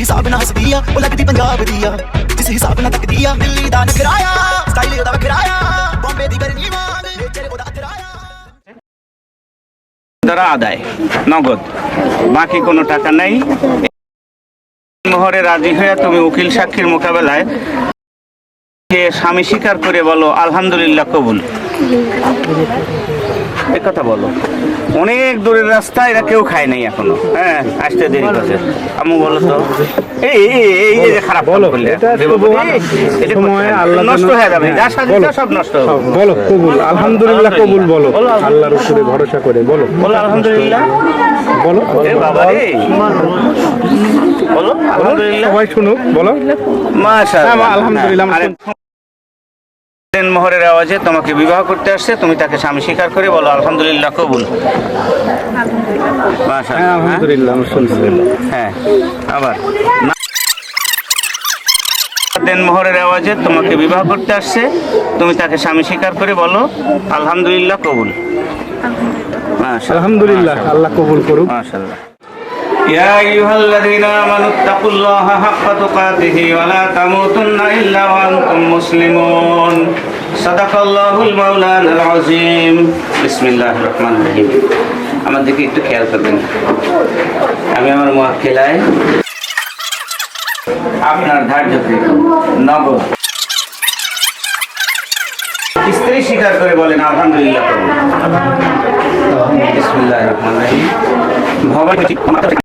ਹਿਸਾਬ ਨਾਲ ਹੱਸਦੀ ਆ ਉਹ ਲੱਗਦੀ ਪੰਜਾਬ ਦੀ ਆ ਜਿਸ ਹਿਸਾਬ ਨਾਲ ਤੱਕਦੀ ਆ ਦਿੱਲੀ ਦਾ ਨਖਰਾਇਆ ਸਟਾਈਲ ਉਹਦਾ ਵਖਰਾਇਆ ਬੰਬੇ ਦੀ ਗਰਮੀ ਵਾਂਗ ਨੇਚਰ ਉਹਦਾ ਅਥਰਾਇਆ দ্বারা আদায় নগদ বাকি কোনো টাকা নেই মোহরে রাজি হয়ে তুমি উকিল সাক্ষীর মোকাবেলায় কে স্বামী স্বীকার করে বলো আলহামদুলিল্লাহ কবুল এ কথা বলো। অনেক দূরের রাস্তা এরা কেউ খায় নাই এখনও। হ্যাঁ আসতে দেরি করছে। আম্মু বলো তো। এই এই যে খারাপ বলো নষ্ট হয়ে যাবে। যা বলো। সব নষ্ট বলো কবুল। আলহামদুলিল্লাহ কবুল বলো। আল্লাহর উপরে ভরসা করে বলো। বলো আলহামদুলিল্লাহ। বলো বাবা রে। বলো আলহামদুলিল্লাহ। সবাই শুনুক বলো। মাশাআল্লাহ। হ্যাঁ, আলহামদুলিল্লাহ, দেন মোহরের আওয়াজে তোমাকে বিবাহ করতে আসছে তুমি তাকে স্বামী স্বীকার করে বলো আলহামদুলিল্লাহ কবুল। হ্যাঁ হ্যাঁ? হ্যাঁ আবার। না- দেন মোহরের আওয়াজে তোমাকে বিবাহ করতে আসছে তুমি তাকে স্বামী স্বীকার করে বলো আলহামদুলিল্লাহ কবুল। আলহামদুলিল্লাহ আল্লাহ কবুল করুক। মাশাআল্লাহ। يا أيها الذين آمنوا اتقوا الله حق تقاته ولا تموتن إلا وأنتم مسلمون صدق الله المولان العظيم بسم الله الرحمن الرحيم আমার দিকে একটু খেয়াল করবেন আমি আমার মোয়াক্কেলায় আপনার ধার্যকৃত নগদ স্ত্রী স্বীকার করে বলেন আলহামদুলিল্লাহ করুন বিসমিল্লাহির রহমানির রহিম ভগবান